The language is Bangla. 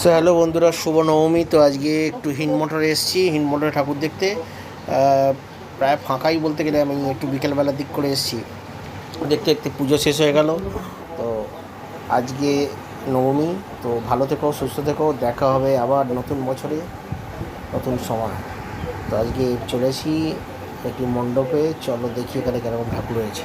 সো হ্যালো বন্ধুরা শুভ নবমী তো আজকে একটু হিনমোটরে এসেছি। হিনমোটরে ঠাকুর দেখতে। প্রায় ফাঁকাই বলতে গেলে আমি একটু বিকেলবেলার দিক করে এসেছি। দেখতে দেখতে পুজো শেষ হয়ে গেল। তো আজকে নবমী। তো ভালো থেকো, সুস্থ থেকো। দেখা হবে আবার নতুন বছরে, নতুন সময়। তো আজকে চলেছি একটি মণ্ডপে। চলো দেখি এখানে কেরকম ঠাকুর রয়েছে।